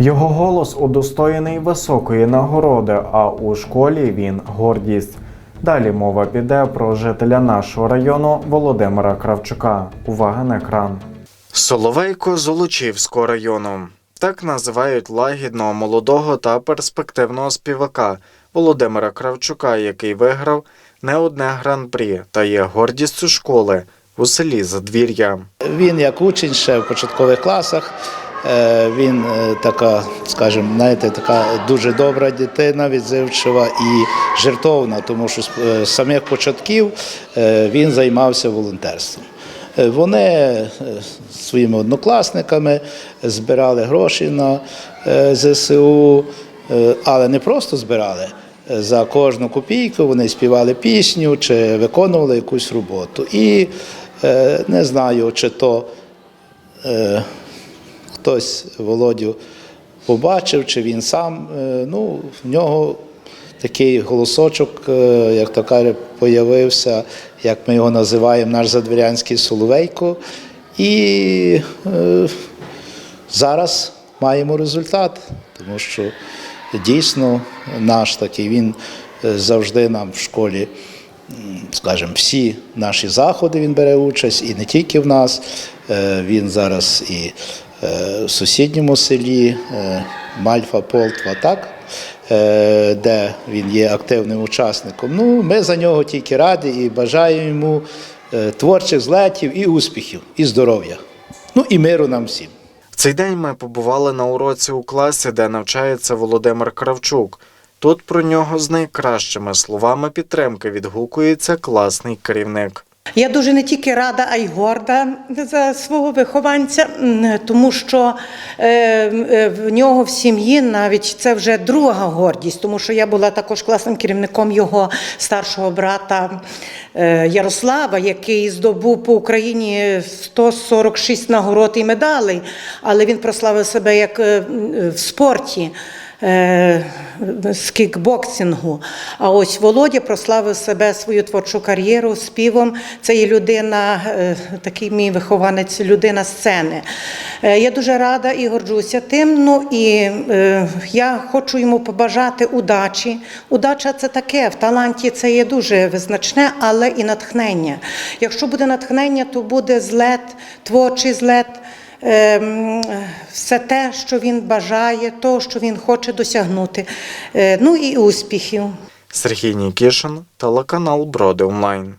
Його голос удостоєний високої нагороди, а у школі він гордість. Далі мова піде про жителя нашого району Володимира Кравчука. Увага на екран. Соловейко Золочівського району. Так називають лагідного, молодого та перспективного співака Володимира Кравчука, який виграв не одне гран-прі та є гордістю школи у селі Задвір'я. Він як учень ще в початкових класах. Е, Він е, така, скажімо, знаєте, така дуже добра дитина, відзивчива і жертовна, тому що з е, самих початків він займався волонтерством. Вони своїми однокласниками збирали гроші на ЗСУ, але не просто збирали. За кожну копійку вони співали пісню чи виконували якусь роботу. І не знаю, чи то хтось Володю побачив, чи він сам. Е, ну, в нього такий голосочок, е, як то каже, появився, як ми його називаємо, наш задвірянський Соловейко. І е, зараз маємо результат, тому що дійсно наш такий він е, завжди нам в школі скажімо, всі наші заходи він бере участь, і не тільки в нас. Він зараз і в сусідньому селі е, Мальфа Полтва, так, е, де він є активним учасником. Ну, ми за нього тільки раді і бажаємо йому е, творчих злетів і успіхів, і здоров'я. Ну і миру нам всім. В цей день ми побували на уроці у класі, де навчається Володимир Кравчук. Тут про нього з найкращими словами підтримки відгукується класний керівник. Я дуже не тільки рада, а й горда за свого вихованця, тому що е, е, в нього в сім'ї навіть це вже друга гордість, тому що я була також класним керівником його старшого брата е, Ярослава, який здобув по Україні 146 нагород і медалей, але він прославив себе як в спорті з кікбоксингу. А ось Володя прославив себе свою творчу кар'єру співом. Це є людина, е, такий мій вихованець, людина сцени. Е, Я дуже рада і горджуся тим. Ну і е, я хочу йому побажати удачі. Удача це таке, в таланті це є дуже визначне, але і натхнення. Якщо буде натхнення, то буде злет, творчий злет. Ем, все те, що він бажає, то, що він хоче досягнути. Е, Ну і успіхів. Сергій Нікішин, телеканал Броди Онлайн.